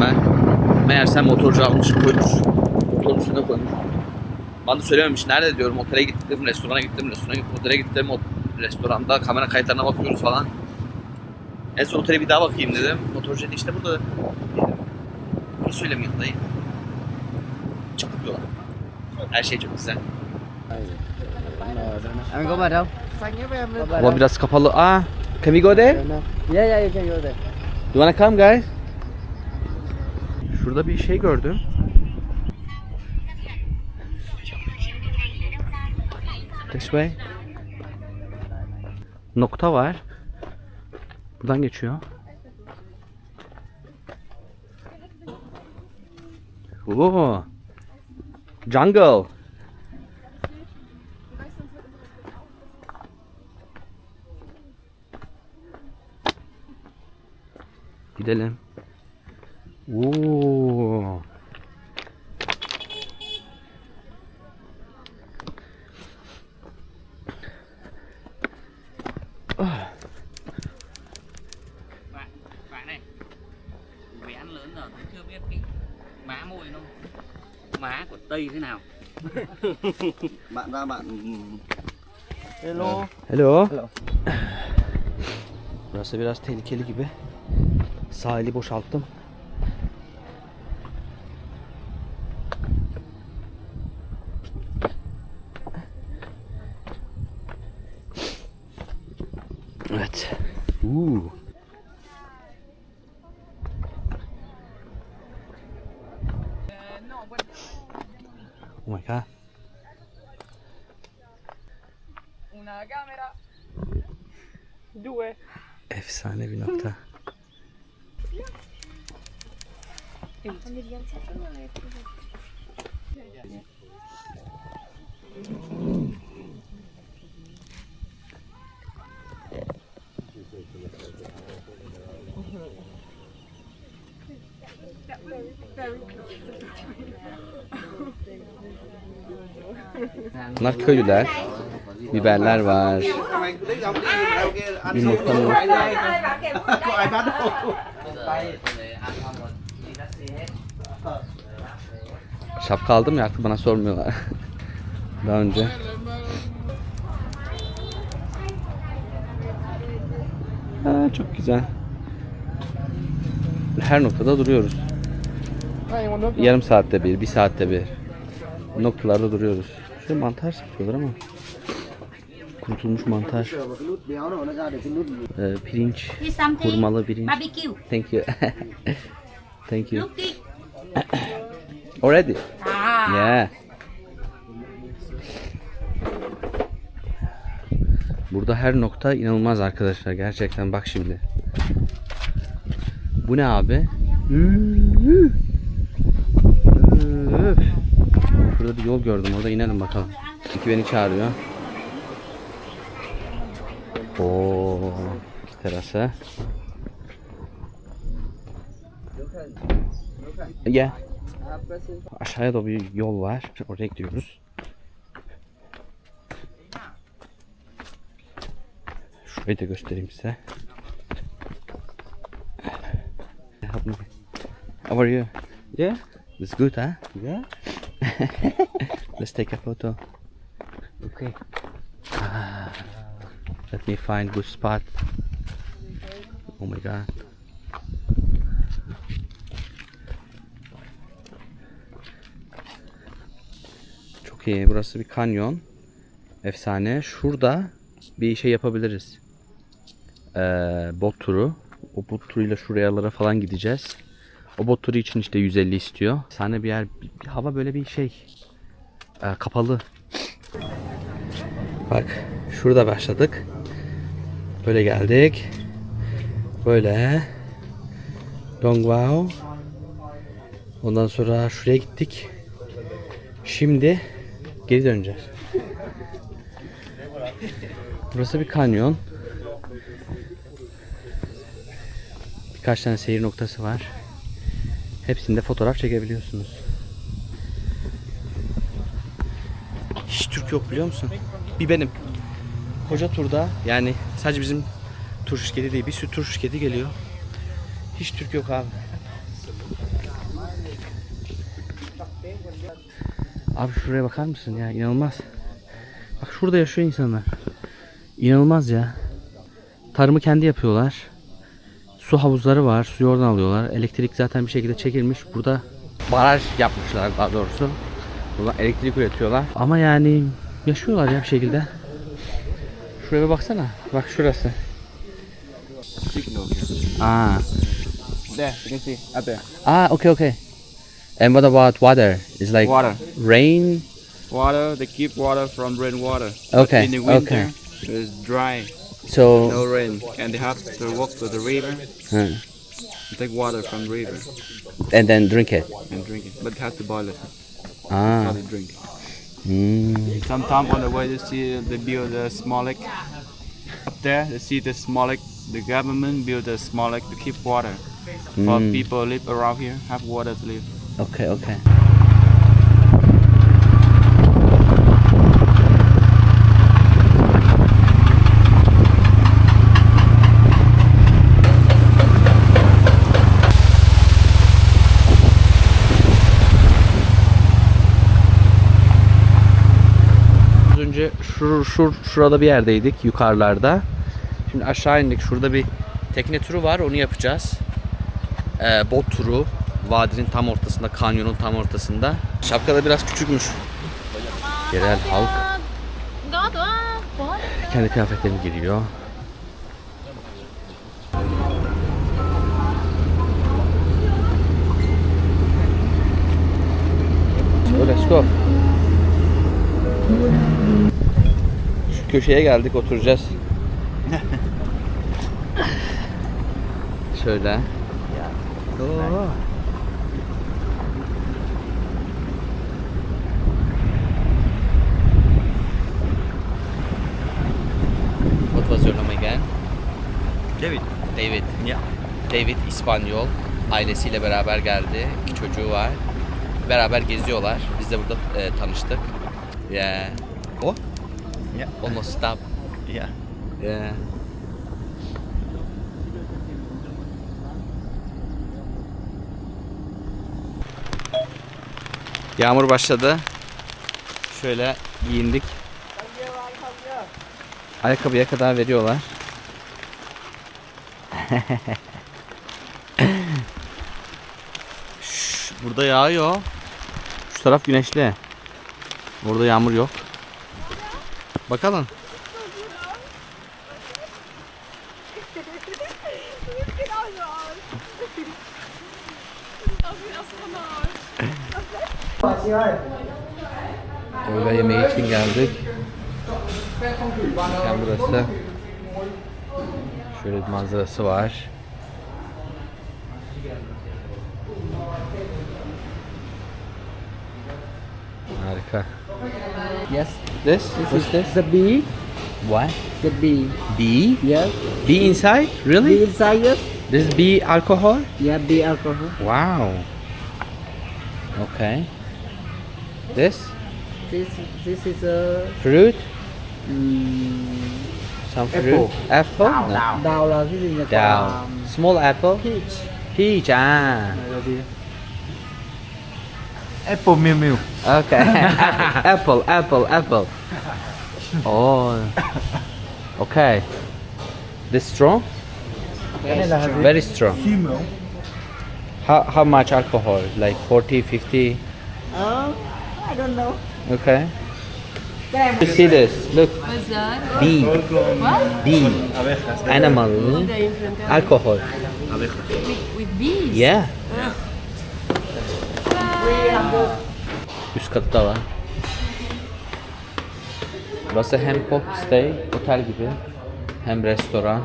ben. Meğerse motorcu almış koymuş. Motorun üstüne koymuş. Bana da söylememiş. Nerede diyorum otele gittim, restorana gittim, restorana gittim, otele gittim. O restoranda kamera kayıtlarına bakıyoruz falan. En son otele bir daha bakayım dedim. Motorcu dedi işte burada dedim. Bunu söylemiyor dayı. Çıkıp yola. Her şey çok güzel. Không? Có bật Hava biraz kapalı. Aa, can we go there? Yeah, yeah, you can go there. You wanna come guys? Şurada bir şey gördüm. This way. Nokta var. Buradan geçiyor. Oo. Jungle. Gidelim. Oo. bạn bạn này bé ăn lớn rồi cũng chưa biết cái má môi nó má của tây thế nào bạn ra bạn Hello. Hello. Hello. Burası biraz tehlikeli gibi. Sahili boşalttım. Oh my god. Una cámara. Due. Efsane bir nokta. Bunlar köylüler. Biberler var. cứ lấy dòng đi theo kia ăn Bir nokta mı? Şapka aldım ya artık bana sormuyorlar. Daha önce. Ha, çok güzel. Her noktada duruyoruz. Yarım saatte bir, bir saatte bir. Noktalarda duruyoruz. Şurada mantar satıyorlar ama. Kurutulmuş mantar. Ee, pirinç. Hurmalı pirinç. Thank you. Thank you. Already? Ah. Yeah. Burada her nokta inanılmaz arkadaşlar. Gerçekten bak şimdi. Bu ne abi? Şurada bir yol gördüm. Orada inelim bakalım. İki beni çağırıyor. Oo, iki terasa. Gel. Aşağıya da bir yol var. Oraya gidiyoruz. Şurayı da göstereyim size. How are you? Yeah. It's good, huh? Yeah. Let's take a photo. Okay. Let me find good spot. Oh my god. Çok iyi. Burası bir kanyon. Efsane. Şurada bir şey yapabiliriz. Ee, bot turu. O bot turuyla şurayalara falan gideceğiz. O turu için işte 150 istiyor. Efsane bir yer. Bir, hava böyle bir şey. Ee, kapalı. Bak şurada başladık. Böyle geldik. Böyle. Dongwao. Ondan sonra şuraya gittik. Şimdi geri döneceğiz. Burası bir kanyon. Birkaç tane seyir noktası var. Hepsinde fotoğraf çekebiliyorsunuz. Hiç Türk yok biliyor musun? Bir benim. Koca turda yani sadece bizim tur şirketi değil bir sürü tur şirketi geliyor. Hiç Türk yok abi. Abi şuraya bakar mısın ya? İnanılmaz. Bak şurada yaşıyor insanlar. İnanılmaz ya. Tarımı kendi yapıyorlar. Su havuzları var. Suyu oradan alıyorlar. Elektrik zaten bir şekilde çekilmiş. Burada baraj yapmışlar daha doğrusu. Buradan elektrik üretiyorlar. Ama yani yaşıyorlar ya bir şekilde. Şuraya bir baksana. Bak şurası. There, you can see up there. Ah, okay, okay. And what about water? It's like Water. rain. Water, they keep water from rainwater. Okay, In the winter, okay. it's dry, So no rain, and they have to walk to the river and take water from the river and then drink it. and drink it. But they have to boil it. Ah. How they drink. Hmm. Sometimes on the way, you see they build a small lake. Up there, you see the small lake. The government built a small lake to keep water for Mm. people live around here have water to live. Okay, okay. Şur, şur, şurada bir yerdeydik yukarılarda. Şimdi aşağı indik. Şurada bir tekne turu var. Onu yapacağız. Ee, bot turu. Vadinin tam ortasında, kanyonun tam ortasında. Şapka da biraz küçükmüş. Yerel halk kendi kıyafetlerini giriyor. So, let's go. Köşeye geldik oturacağız. Şöyle. Oo. What was your name again? David. David. Yeah. David İspanyol. Ailesiyle beraber geldi. İki çocuğu var. Beraber geziyorlar. Biz de burada e, tanıştık. Yeah. O? Yeah. Almost stop. Yeah. Yeah. Yağmur başladı. Şöyle giyindik. Ayakkabıya kadar veriyorlar. Şş, burada yağıyor. Şu taraf güneşli. Burada yağmur yok. Bakalım. Öğle yemeği için geldik. Mekan burası. Şöyle bir manzarası var. Harika. Yes. This? What's this? The bee. What? The bee. Bee? Yes. Bee inside? Bee Really? inside yes. This bee alcohol? Yeah, bee alcohol. Wow. Okay. This? This this is a Fruit? um, Some fruit? Apple? No. đào là cái gì nhỉ? Đào. Quả Small apple? peach. Peach, ah. Này là gì? Apple Mew Mew. Okay. apple, apple, apple. Oh. Okay. This strong? Cái này? Very strong. Female. How, how much alcohol? Like 40, 50? I don't know. Okay. You see this? Look. What's that? Bee. What? Bee. Animal. They're in front of Alcohol. with, with bees. Yeah. Üst katta var. Burası hem pop stay, otel gibi hem restoran.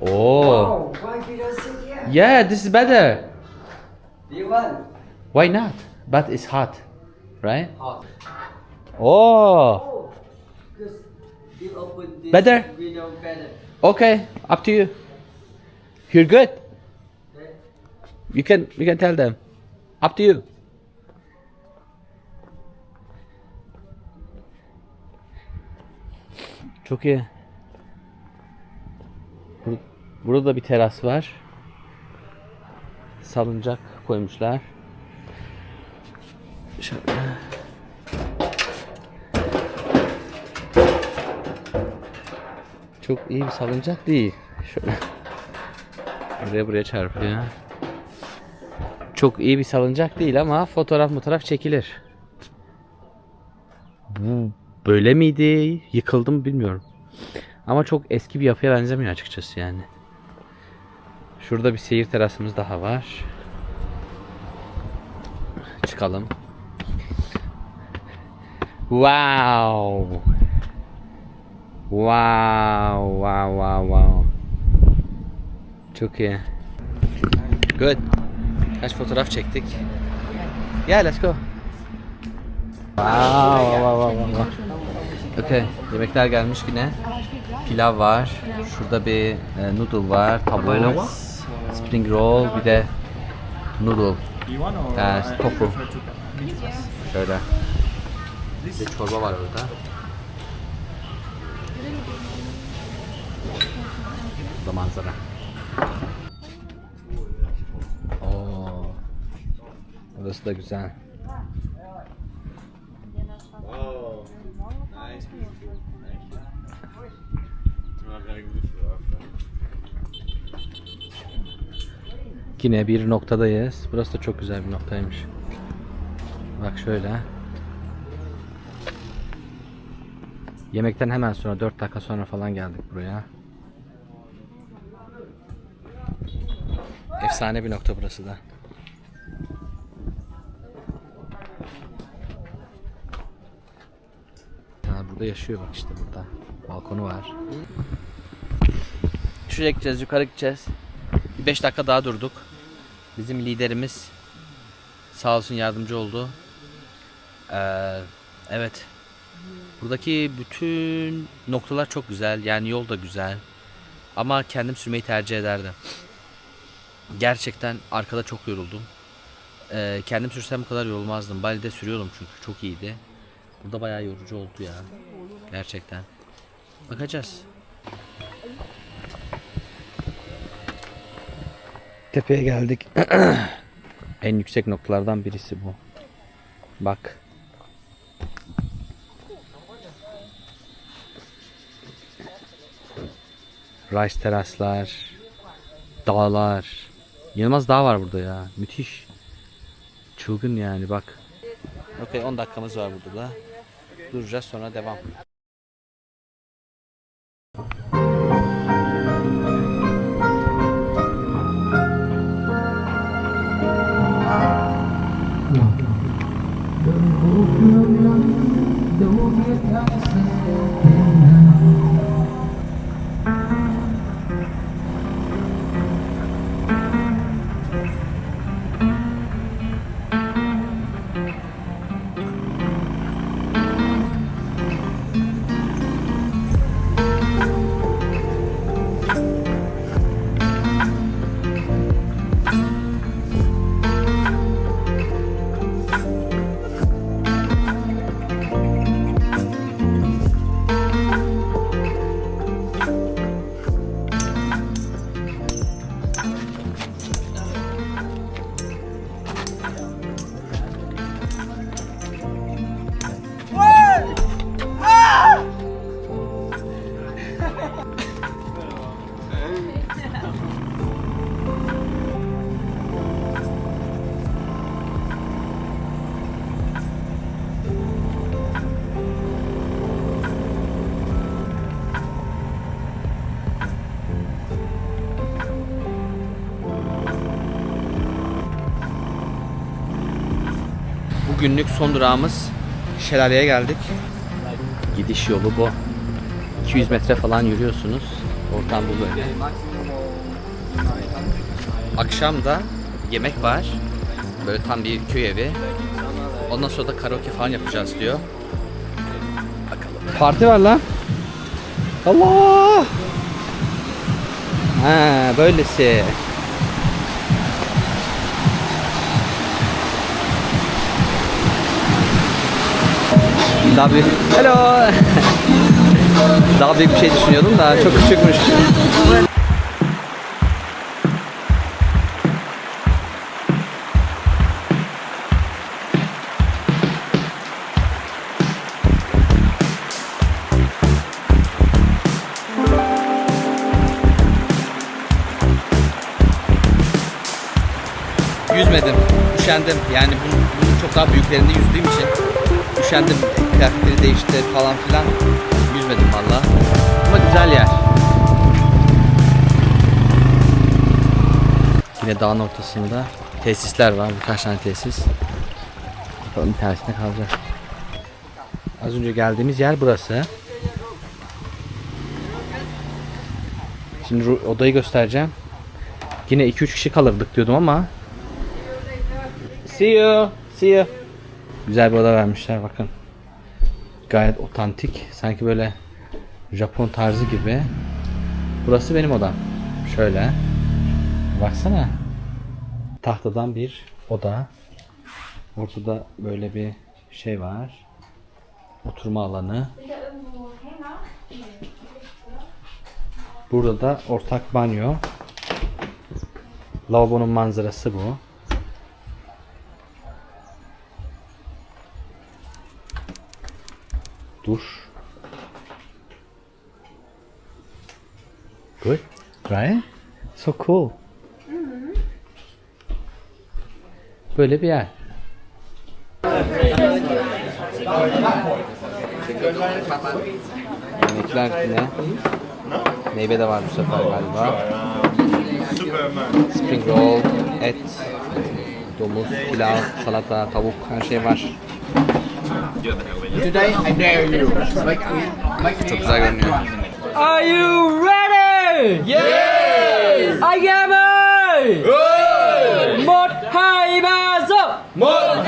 Oh. Yeah, this is better. You want? Why not? But it's hot, right? Hot. Oh. You open this Better? video better. Okay, up to you. You're good. You can you can tell them. Up to you. Çok iyi. Burada da bir teras var. Salıncak koymuşlar. Şöyle. Çok iyi bir salıncak değil. Şöyle. Buraya buraya çarpıyor. Çok iyi bir salıncak değil ama fotoğraf fotoğraf çekilir. Bu böyle miydi? Yıkıldı mı bilmiyorum. Ama çok eski bir yapıya benzemiyor açıkçası yani. Şurada bir seyir terasımız daha var. Çıkalım. Wow. Wow, wow, wow, wow. Çok iyi. Good. Kaç fotoğraf çektik. Yeah, let's go. Wow, wow, wow, wow, wow. Okay, yemekler gelmiş yine. Pilav var. Şurada bir e, noodle var. Tavuk. Spring roll, bir de noodle. E, tofu. Şöyle. Bir de çorba var burada. Bu da manzara. Burası da güzel. Yine bir noktadayız. Burası da çok güzel bir noktaymış. Bak şöyle. Yemekten hemen sonra 4 dakika sonra falan geldik buraya. Efsane bir nokta burası da. Burada yaşıyor bak işte burada. Balkonu var. Şuraya gideceğiz, yukarı gideceğiz. Bir 5 dakika daha durduk. Bizim liderimiz sağ olsun yardımcı oldu. Ee, evet. Buradaki bütün noktalar çok güzel. Yani yol da güzel. Ama kendim sürmeyi tercih ederdim. Gerçekten arkada çok yoruldum. Ee, kendim sürsem bu kadar yorulmazdım. Bali'de sürüyordum çünkü çok iyiydi. Burada bayağı yorucu oldu ya. Gerçekten. Bakacağız. Tepeye geldik. en yüksek noktalardan birisi bu. Bak. Rice teraslar, dağlar. Yılmaz dağ var burada ya. Müthiş. Çılgın yani bak. Okey 10 dakikamız var burada da. Duracağız sonra devam. Bugünlük son durağımız şelaleye geldik. Gidiş yolu bu. 200 metre falan yürüyorsunuz. Ortam bu böyle. Akşam da yemek var. Böyle tam bir köy evi. Ondan sonra da karaoke falan yapacağız diyor. Parti var lan. Allah! Ha, böylesi. Daha büyük... Hello! Daha büyük bir şey düşünüyordum da çok küçükmüş. Yüzmedim, üşendim. Yani bunun, çok daha büyüklerinde yüzdüğüm için üşendim. Kıyafetleri değişti falan filan. Yüzmedim valla. Ama güzel yer. Yine dağın ortasında tesisler var. Birkaç tane tesis. Bakalım bir tanesinde kalacak. Az önce geldiğimiz yer burası. Şimdi odayı göstereceğim. Yine 2-3 kişi kalırdık diyordum ama See you. See you. Güzel bir oda vermişler bakın. Gayet otantik. Sanki böyle Japon tarzı gibi. Burası benim odam. Şöyle. Baksana. Tahtadan bir oda. Ortada böyle bir şey var. Oturma alanı. Burada da ortak banyo. Lavabonun manzarası bu. Duş. Good, right? So cool. Böyle bir yer. Yemekler yine. Meyve de var bu sefer galiba. Spring roll, et, domuz, pilav, salata, tavuk her şey var. Today I dare you. Like, like me. Are you ready? Yes! Anh em ơi! Một hai ba dậm! Một